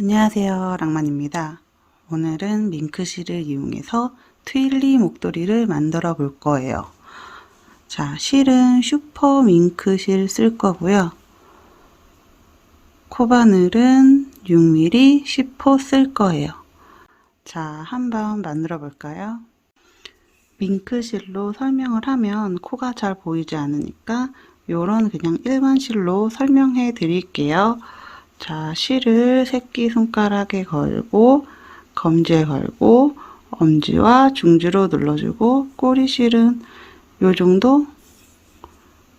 안녕하세요 랑만입니다. 오늘은 밍크실을 이용해서 트윌리 목도리를 만들어 볼 거예요. 자 실은 슈퍼 밍크실 쓸 거고요. 코바늘은 6mm 10호 쓸 거예요. 자 한번 만들어 볼까요? 밍크실로 설명을 하면 코가 잘 보이지 않으니까 요런 그냥 일반 실로 설명해 드릴게요 자, 실을 새끼손가락에 걸고 검지에 걸고 엄지와 중지로 눌러주고 꼬리 실은 요 정도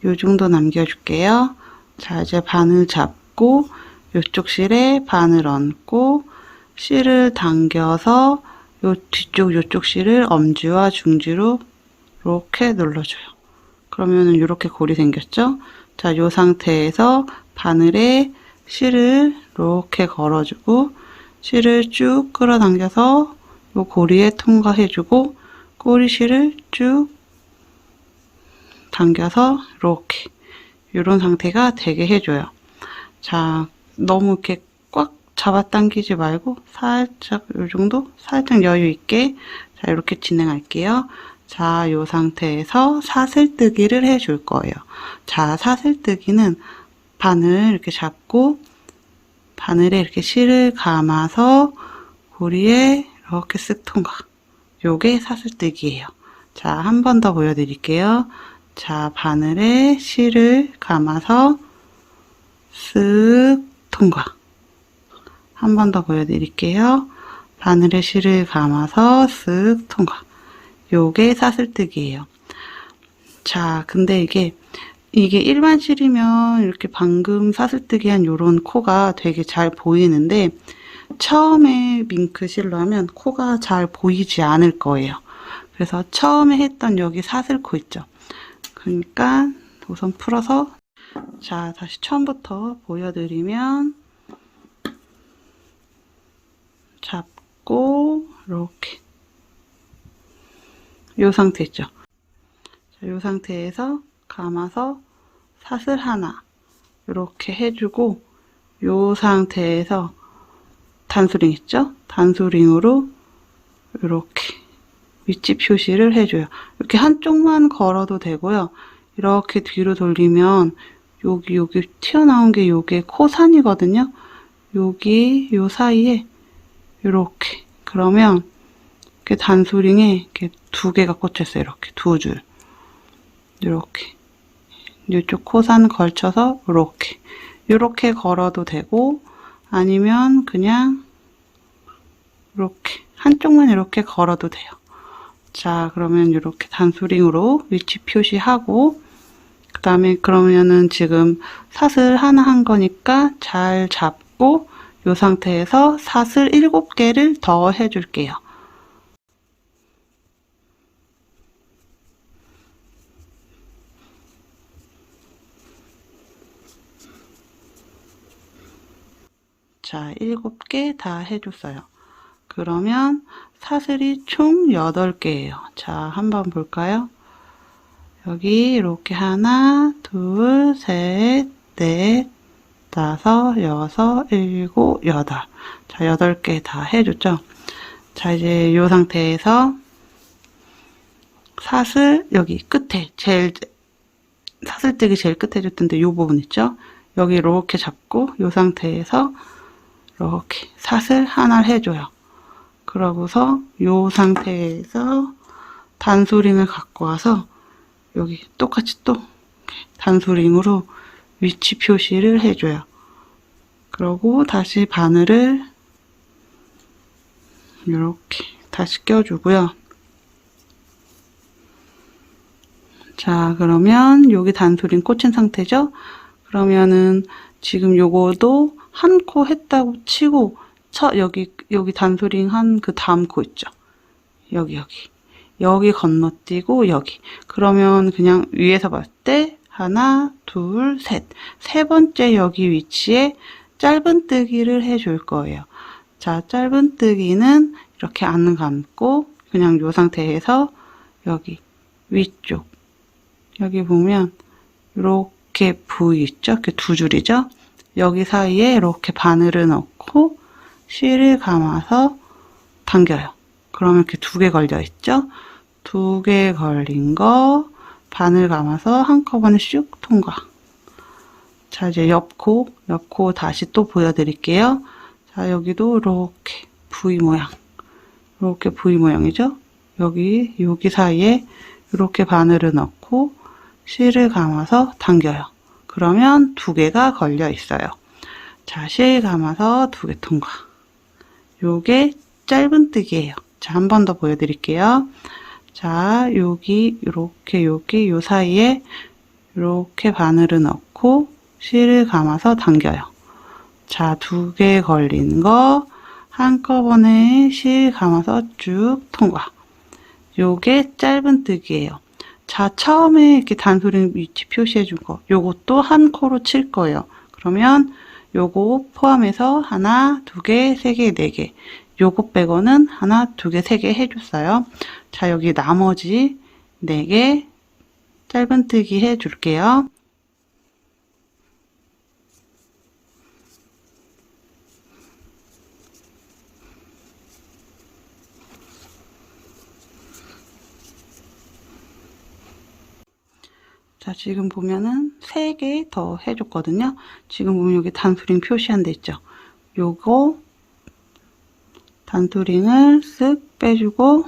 요 정도 남겨줄게요. 자, 이제 바늘 잡고 요쪽 실에 바늘 얹고 실을 당겨서 요 뒤쪽 요쪽 실을 엄지와 중지로 이렇게 눌러줘요. 그러면은 이렇게 골이 생겼죠? 자, 요 상태에서 바늘에 실을 이렇게 걸어주고 실을 쭉 끌어당겨서 요 고리에 통과해주고 꼬리실을 쭉 당겨서 이렇게 이런 상태가 되게 해줘요. 자, 너무 이렇게 꽉 잡아당기지 말고 살짝 요 정도 살짝 여유 있게 자 이렇게 진행할게요. 자, 요 상태에서 사슬뜨기를 해줄 거예요. 자, 사슬뜨기는 바늘 이렇게 잡고 바늘에 이렇게 실을 감아서 고리에 이렇게 쓱 통과. 요게 사슬뜨기예요. 자, 한 번 더 보여드릴게요. 자, 바늘에 실을 감아서 쓱 통과. 한 번 더 보여드릴게요. 바늘에 실을 감아서 쓱 통과. 요게 사슬뜨기예요. 자, 근데 이게 이게 일반 실이면 이렇게 방금 사슬뜨기 한 요런 코가 되게 잘 보이는데 처음에 밍크 실로 하면 코가 잘 보이지 않을 거예요. 그래서 처음에 했던 여기 사슬코 있죠. 그러니까 우선 풀어서 자 다시 처음부터 보여드리면 잡고 이렇게 이 상태 있죠. 자, 이 상태에서 감아서 사슬 하나 이렇게 해주고 이 상태에서 단수링 있죠? 단수링으로 이렇게 위치 표시를 해줘요. 이렇게 한쪽만 걸어도 되고요. 이렇게 뒤로 돌리면 여기 여기 튀어나온 게 요게 코산이거든요. 여기 요 사이에 이렇게 그러면 이렇게 단수링에 이렇게 두 개가 꽂혀 있어요. 이렇게 두 줄. 이렇게 이쪽 코산 걸쳐서 이렇게 이렇게 걸어도 되고 아니면 그냥 이렇게 한쪽만 이렇게 걸어도 돼요. 자 그러면 이렇게 단수링으로 위치 표시하고 그 다음에 그러면은 지금 사슬 하나 한 거니까 잘 잡고 이 상태에서 사슬 7개를 더 해줄게요. 자, 7개 다 해줬어요. 그러면 사슬이 총 8개예요. 자, 한번 볼까요? 여기 이렇게 하나, 둘, 셋, 넷, 다섯, 여섯, 일곱, 여덟. 자, 8개 다 해줬죠? 자, 이제 이 상태에서 사슬 여기 끝에 제일 사슬뜨기 제일 끝에 해줬던데 이 부분 있죠? 여기 이렇게 잡고 이 상태에서 이렇게 사슬 하나를 해줘요. 그러고서 이 상태에서 단소링을 갖고 와서 여기 똑같이 또 단소링으로 위치 표시를 해줘요. 그러고 다시 바늘을 이렇게 다시 껴주고요. 자, 그러면 여기 단소링 꽂힌 상태죠? 그러면은 지금 요거도 한 코 했다고 치고 첫 여기 여기 단소링 한 그 다음 코 있죠. 여기 여기 여기 건너뛰고 여기 그러면 그냥 위에서 봤을 때 하나 둘 셋 세 번째 여기 위치에 짧은뜨기를 해줄 거예요. 자 짧은뜨기는 이렇게 안 감고 그냥 이 상태에서 여기 위쪽 여기 보면 이렇게 부위 있죠? 이렇게 두 줄이죠? 여기 사이에 이렇게 바늘을 넣고 실을 감아서 당겨요. 그러면 이렇게 두 개 걸려 있죠? 두 개 걸린 거 바늘 감아서 한꺼번에 슉 통과. 자, 이제 옆코, 옆코 다시 또 보여드릴게요. 자, 여기도 이렇게 V 모양. 이렇게 V 모양이죠? 여기, 여기 사이에 이렇게 바늘을 넣고 실을 감아서 당겨요. 그러면 두 개가 걸려 있어요. 자, 실 감아서 두 개 통과. 요게 짧은뜨기예요. 자, 한 번 더 보여드릴게요. 자, 여기, 요렇게, 여기, 요 사이에 이렇게 바늘을 넣고 실을 감아서 당겨요. 자, 두 개 걸린 거 한꺼번에 실 감아서 쭉 통과. 요게 짧은뜨기예요. 자, 처음에 이렇게 단소리 위치 표시해 준 거, 요것도 한 코로 칠 거예요. 그러면 요거 포함해서 하나, 두 개, 세 개, 네 개. 요거 빼고는 하나, 두 개, 세개 해줬어요. 자, 여기 나머지 네 개 짧은뜨기 해줄게요. 자, 지금 보면은 3개 더 해줬거든요. 지금 보면 여기 단수링 표시한 데 있죠. 요거 단수링을 쓱 빼주고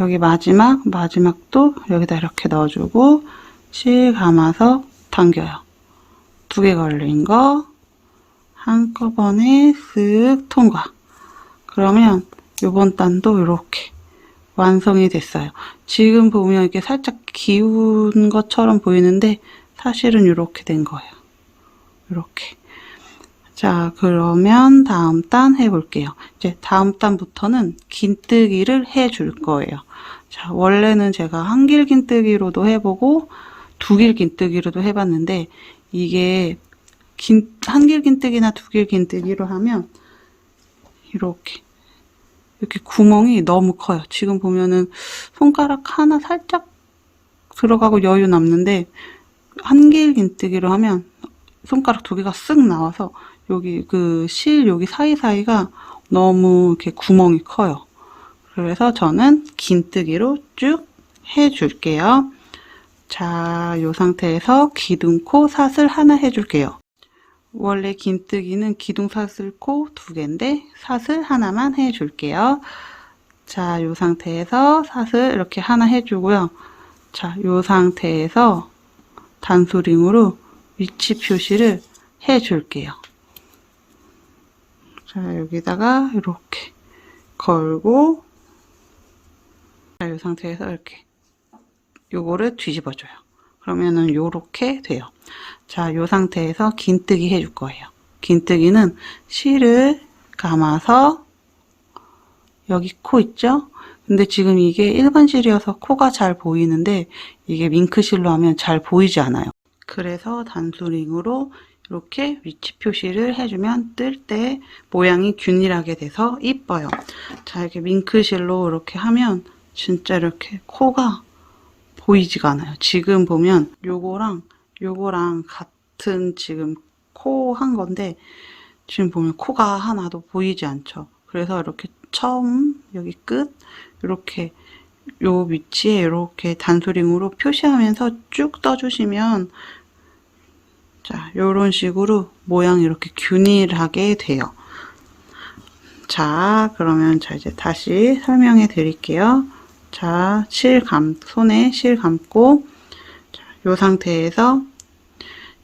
여기 마지막, 마지막도 여기다 이렇게 넣어주고 실 감아서 당겨요. 두 개 걸린 거 한꺼번에 쓱 통과. 그러면 요번 단도 이렇게 완성이 됐어요. 지금 보면 이렇게 살짝 기운 것처럼 보이는데 사실은 이렇게 된 거예요. 이렇게. 자, 그러면 다음 단 해볼게요. 이제 다음 단부터는 긴뜨기를 해 줄 거예요. 자, 원래는 제가 한 길 긴뜨기로도 해보고 두 길 긴뜨기로도 해봤는데 이게 긴, 한 길 긴뜨기나 두 길 긴뜨기로 하면 이렇게 이렇게 구멍이 너무 커요. 지금 보면은 손가락 하나 살짝 들어가고 여유 남는데 한길 긴뜨기로 하면 손가락 두 개가 쓱 나와서 여기 그 실 여기 사이사이가 너무 이렇게 구멍이 커요. 그래서 저는 긴뜨기로 쭉 해줄게요. 자, 이 상태에서 기둥코 사슬 하나 해줄게요. 원래 긴뜨기는 기둥 사슬코 두 개인데 사슬 하나만 해줄게요. 자, 이 상태에서 사슬 이렇게 하나 해주고요. 자, 이 상태에서 단소링으로 위치 표시를 해줄게요. 자, 여기다가 이렇게 걸고 자, 이 상태에서 이렇게 요거를 뒤집어줘요. 그러면은 요렇게 돼요. 자, 요 상태에서 긴뜨기 해줄 거예요. 긴뜨기는 실을 감아서 여기 코 있죠? 근데 지금 이게 일반 실이어서 코가 잘 보이는데 이게 밍크실로 하면 잘 보이지 않아요. 그래서 단수링으로 이렇게 위치 표시를 해주면 뜰 때 모양이 균일하게 돼서 이뻐요. 자, 이렇게 밍크실로 이렇게 하면 진짜 이렇게 코가 보이지가 않아요. 지금 보면 요거랑 요거랑 같은 지금 코 한 건데 지금 보면 코가 하나도 보이지 않죠. 그래서 이렇게 처음 여기 끝 이렇게 요 위치에 이렇게 단소링으로 표시하면서 쭉 떠주시면 자 요런 식으로 모양이 이렇게 균일하게 돼요. 자 그러면 자 이제 다시 설명해 드릴게요. 자, 실 감, 손에 실 감고, 자, 요 상태에서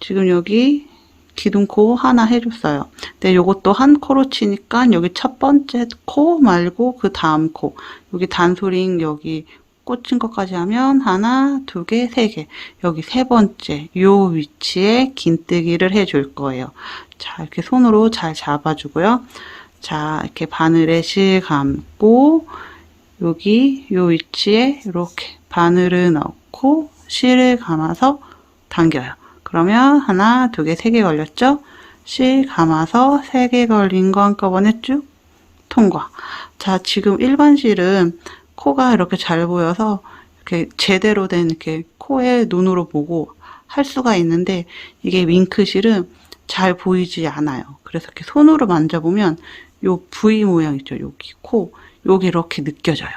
지금 여기 기둥코 하나 해줬어요. 근데 요것도 한 코로 치니까 여기 첫 번째 코 말고 그 다음 코. 여기 단소링 여기 꽂힌 것까지 하면 하나, 두 개, 세 개. 여기 세 번째 요 위치에 긴뜨기를 해줄 거예요. 자, 이렇게 손으로 잘 잡아주고요. 자, 이렇게 바늘에 실 감고, 여기 요 위치에 이렇게 바늘을 넣고 실을 감아서 당겨요. 그러면 하나, 두 개, 세 개 걸렸죠? 실 감아서 세 개 걸린 거 한꺼번에 쭉 통과. 자, 지금 일반 실은 코가 이렇게 잘 보여서 이렇게 제대로 된 이렇게 코에 눈으로 보고 할 수가 있는데 이게 윙크 실은 잘 보이지 않아요. 그래서 이렇게 손으로 만져보면 요 V 모양 있죠. 여기 코 요게 이렇게 느껴져요.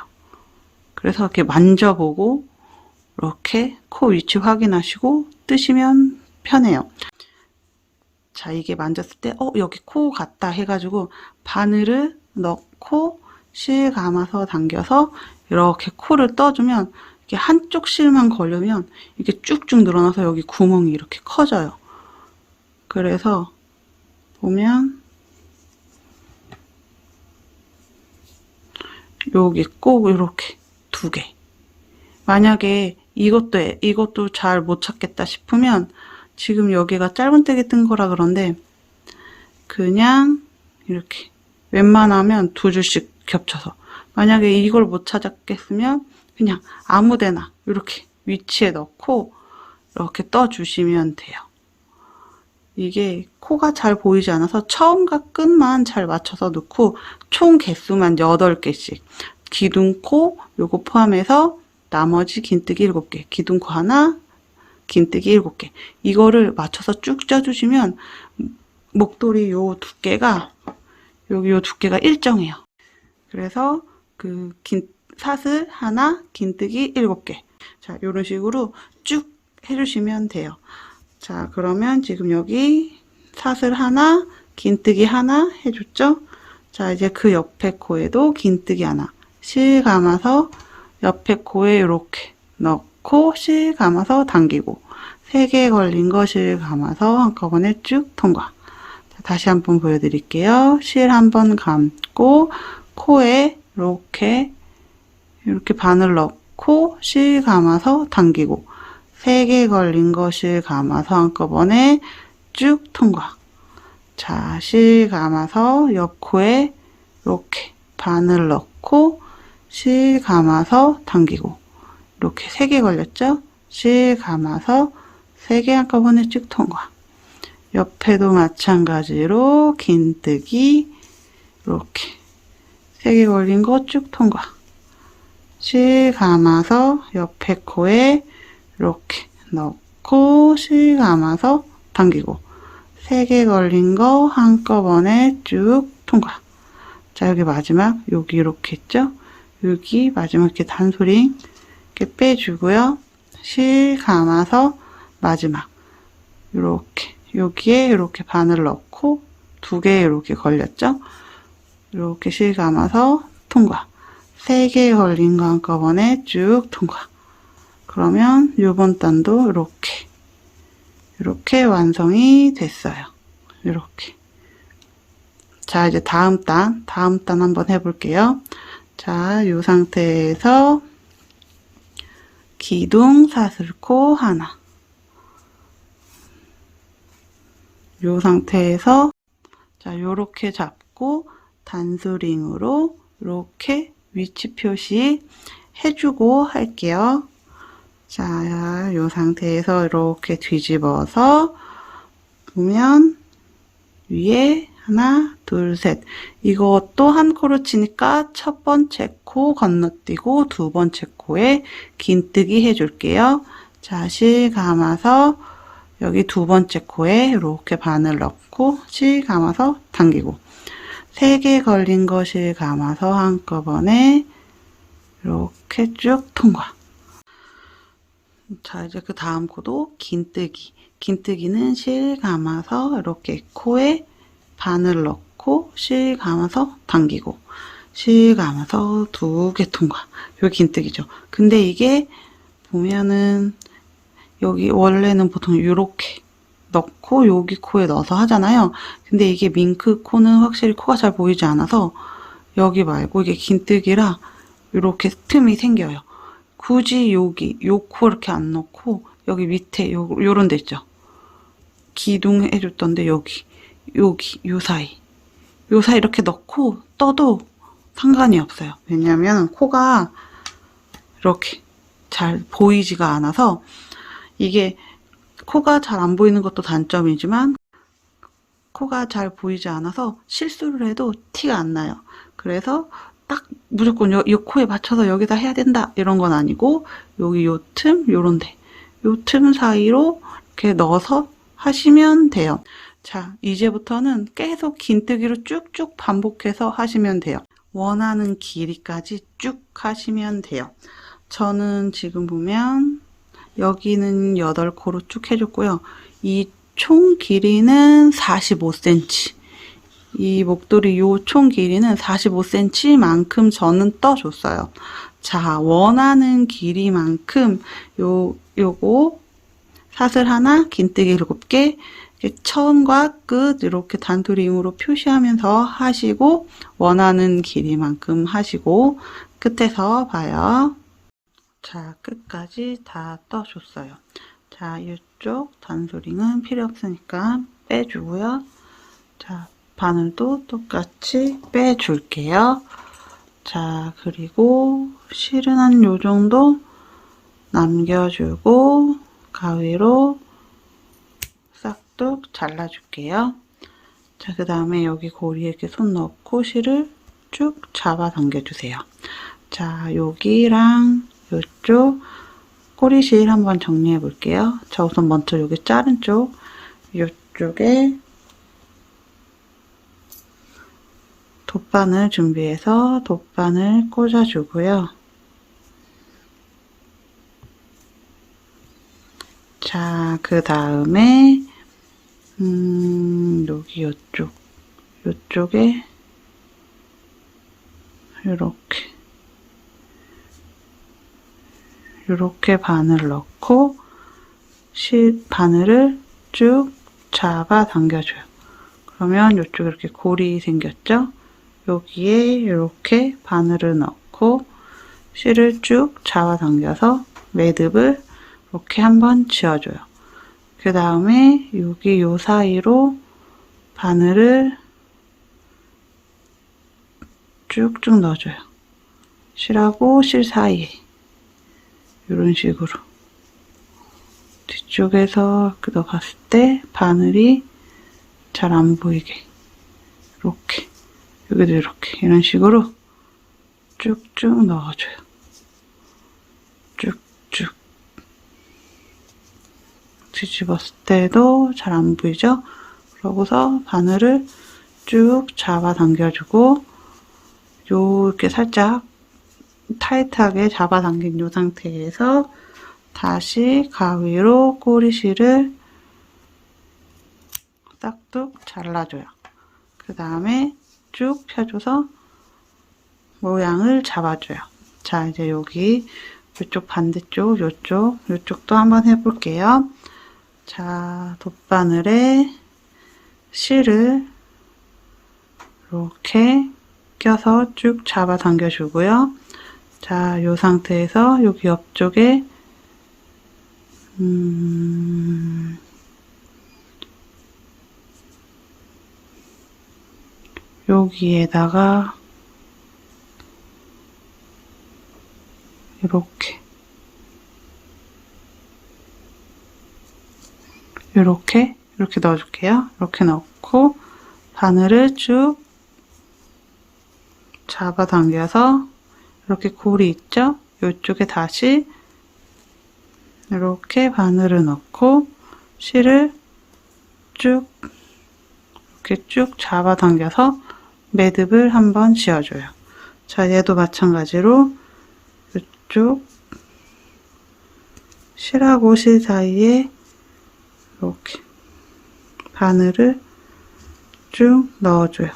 그래서 이렇게 만져보고 이렇게 코 위치 확인하시고 뜨시면 편해요. 자, 이게 만졌을 때, 어, 여기 코 같다 해가지고 바늘을 넣고 실 감아서 당겨서 이렇게 코를 떠주면 이게 한쪽 실만 걸려면 이게 쭉쭉 늘어나서 여기 구멍이 이렇게 커져요. 그래서 보면 여기 꼭 이렇게 두 개. 만약에 이것도 이것도 잘 못 찾겠다 싶으면 지금 여기가 짧은뜨기 뜬 거라 그런데 그냥 이렇게 웬만하면 두 줄씩 겹쳐서 만약에 이걸 못 찾았겠으면 그냥 아무데나 이렇게 위치에 넣고 이렇게 떠 주시면 돼요. 이게 코가 잘 보이지 않아서 처음과 끝만 잘 맞춰서 넣고 총 개수만 8개씩 기둥코 요거 포함해서 나머지 긴뜨기 7개 기둥코 하나 긴뜨기 7개 이거를 맞춰서 쭉 짜주시면 목도리 요 두께가 여기 요 두께가 일정해요. 그래서 그 긴 사슬 하나, 긴뜨기 7개. 자, 요런 식으로 쭉 해주시면 돼요. 자, 그러면 지금 여기 사슬 하나, 긴뜨기 하나 해줬죠? 자, 이제 그 옆에 코에도 긴뜨기 하나. 실 감아서 옆에 코에 이렇게 넣고 실 감아서 당기고 세개 걸린 거실 감아서 한꺼번에 쭉 통과. 자, 다시 한번 보여드릴게요. 실 한 번 감고 코에 이렇게 이렇게 바늘 넣고 실 감아서 당기고 세개 걸린 거실 감아서 한꺼번에 쭉 통과. 자, 실 감아서 옆 코에 이렇게 바늘 넣고 실 감아서 당기고 이렇게 세개 걸렸죠? 실 감아서 세개 한꺼번에 쭉 통과. 옆에도 마찬가지로 긴뜨기 이렇게 세개 걸린 거 쭉 통과. 실 감아서 옆에 코에 이렇게 넣고 실 감아서 당기고 세개 걸린 거 한꺼번에 쭉 통과. 자 여기 마지막 여기 이렇게 있죠? 여기 마지막 이렇게 단소리 이렇게 빼주고요. 실 감아서 마지막 이렇게 여기에 이렇게 바늘 넣고 두 개 이렇게 걸렸죠? 이렇게 실 감아서 통과. 세개 걸린 거 한꺼번에 쭉 통과. 그러면 요번 단도 이렇게 이렇게 완성이 됐어요. 이렇게. 자, 이제 다음 단, 다음 단 한번 해볼게요. 자, 이 상태에서 기둥 사슬코 하나. 이 상태에서 자, 요렇게 잡고 단수링으로 이렇게 위치 표시 해주고 할게요. 자, 이 상태에서 이렇게 뒤집어서 보면 위에 하나, 둘, 셋. 이것도 한 코로 치니까 첫 번째 코 건너뛰고 두 번째 코에 긴뜨기 해줄게요. 자, 실 감아서 여기 두 번째 코에 이렇게 바늘 넣고 실 감아서 당기고 세 개 걸린 것을 감아서 한꺼번에 이렇게 쭉 통과. 자, 이제 그 다음 코도 긴뜨기. 긴뜨기는 실 감아서 이렇게 코에 바늘 넣고 실 감아서 당기고 실 감아서 두 개 통과. 여기 긴뜨기죠. 근데 이게 보면은 여기 원래는 보통 이렇게 넣고 여기 코에 넣어서 하잖아요. 근데 이게 밍크 코는 확실히 코가 잘 보이지 않아서 여기 말고 이게 긴뜨기라 이렇게 틈이 생겨요. 굳이 여기 요코 이렇게 안 넣고 여기 밑에 요 요런 데 있죠. 기둥 해줬던데 여기 여기 요 사이 요 사이 이렇게 넣고 떠도 상관이 없어요. 왜냐면 코가 이렇게 잘 보이지가 않아서 이게 코가 잘 안 보이는 것도 단점이지만 코가 잘 보이지 않아서 실수를 해도 티가 안 나요. 그래서 딱 무조건 요, 요 코에 맞춰서 여기다 해야 된다 이런 건 아니고 여기 요 틈 요런 데 요 틈 사이로 이렇게 넣어서 하시면 돼요. 자, 이제부터는 계속 긴뜨기로 쭉쭉 반복해서 하시면 돼요. 원하는 길이까지 쭉 하시면 돼요. 저는 지금 보면 여기는 8코로 쭉 해줬고요. 이 총 길이는 45cm. 이 목도리 요 총 길이는 45cm만큼 저는 떠줬어요. 자, 원하는 길이만큼 요, 요거 사슬 하나, 긴뜨기 7개, 처음과 끝 이렇게 단도림으로 표시하면서 하시고 원하는 길이만큼 하시고 끝에서 봐요. 자, 끝까지 다 떠줬어요. 자, 이쪽 단소링은 필요 없으니까 빼주고요. 자, 바늘도 똑같이 빼줄게요. 자, 그리고 실은 한 요 정도 남겨주고 가위로 싹둑 잘라줄게요. 자, 그 다음에 여기 고리에 이렇게 손 넣고 실을 쭉 잡아 당겨주세요. 자, 여기랑 이쪽 꼬리실 한번 정리해 볼게요. 자, 우선 먼저 여기 자른 쪽, 이쪽에 돗바늘 준비해서 돗바늘 꽂아주고요. 자, 그 다음에, 음, 여기 요쪽, 요쪽에, 요렇게, 요렇게 바늘 넣고, 실, 바늘을 쭉 잡아 당겨줘요. 그러면 요쪽에 이렇게 골이 생겼죠? 여기에 이렇게 바늘을 넣고, 실을 쭉 잡아 당겨서 매듭을 이렇게 한번 지어줘요. 그 다음에 여기 요 사이로 바늘을 쭉쭉 넣어줘요. 실하고 실 사이에 이런 식으로 뒤쪽에서 넣어갔을 때 바늘이 잘 안 보이게 이렇게 여기도 이렇게 이런 식으로 쭉쭉 넣어줘요. 쭉쭉 뒤집었을 때도 잘 안 보이죠? 그러고서 바늘을 쭉 잡아 당겨주고 요 이렇게 살짝 타이트하게 잡아 당긴 요 상태에서 다시 가위로 꼬리실을 싹둑 잘라줘요. 그 다음에 쭉 펴줘서 모양을 잡아줘요. 자, 이제 여기 이쪽 반대쪽, 요쪽, 요쪽도 한번 해볼게요. 자, 돗바늘에 실을 이렇게 껴서 쭉 잡아 당겨 주고요. 자, 이 상태에서 여기 옆쪽에 음, 여기에다가 이렇게 이렇게 이렇게 넣어줄게요. 이렇게 넣고 바늘을 쭉 잡아당겨서 이렇게 골이 있죠? 이쪽에 다시 이렇게 바늘을 넣고 실을 쭉 이렇게 쭉 잡아당겨서 매듭을 한번 지어줘요. 자, 얘도 마찬가지로 이쪽 실하고 실 사이에 이렇게 바늘을 쭉 넣어줘요.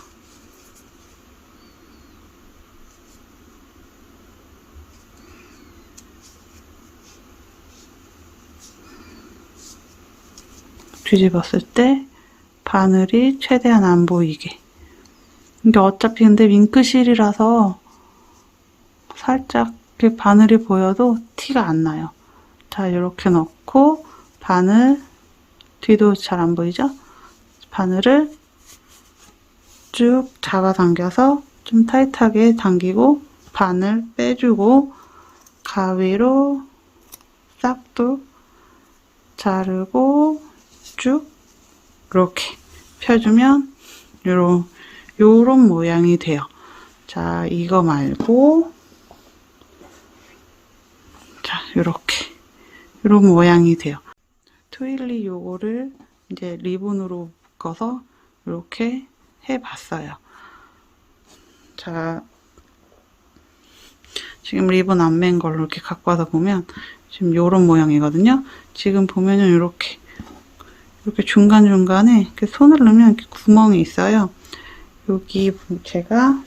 뒤집었을 때 바늘이 최대한 안 보이게. 이게 어차피 근데 윙크실이라서 살짝 이렇게 바늘이 보여도 티가 안 나요. 자, 이렇게 넣고 바늘 뒤도 잘 안 보이죠? 바늘을 쭉 잡아당겨서 좀 타이트하게 당기고 바늘 빼주고 가위로 싹둑 자르고 쭉 이렇게 펴주면 요런 요런 모양이 돼요. 자, 이거 말고 자, 요렇게 요런 모양이 돼요. 트윌리 요거를 이제 리본으로 묶어서 이렇게 해봤어요. 자, 지금 리본 안 맨 걸로 이렇게 갖고 와서 보면 지금 요런 모양이거든요. 지금 보면은 이렇게 이렇게 중간중간에 이렇게 손을 넣으면 이렇게 구멍이 있어요. 여기 제가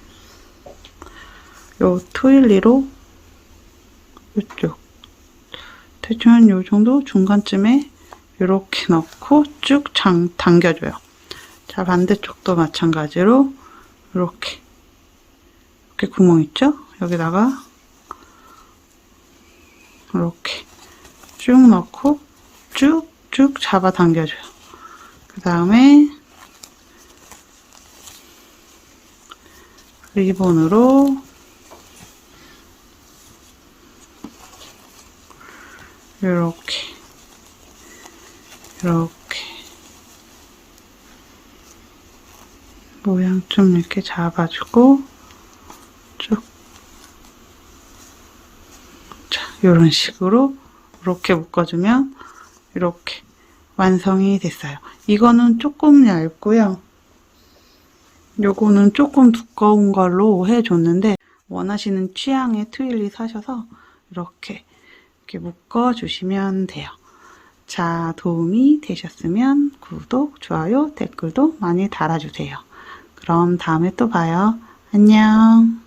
요 트윌리로 이쪽 대충 요 정도 중간쯤에 이렇게 넣고 쭉 장, 당겨줘요. 자 반대쪽도 마찬가지로 이렇게 이렇게 구멍 있죠? 여기다가 이렇게 쭉 넣고 쭉쭉 잡아 당겨줘요. 그 다음에 리본으로 이렇게 이렇게 모양 좀 이렇게 잡아주고 쭉 자, 이런 식으로 이렇게 묶어주면 이렇게 완성이 됐어요. 이거는 조금 얇고요. 요거는 조금 두꺼운 걸로 해줬는데 원하시는 취향의 트윌리 사셔서 이렇게 이렇게 묶어주시면 돼요. 자, 도움이 되셨으면 구독, 좋아요, 댓글도 많이 달아주세요. 그럼 다음에 또 봐요. 안녕.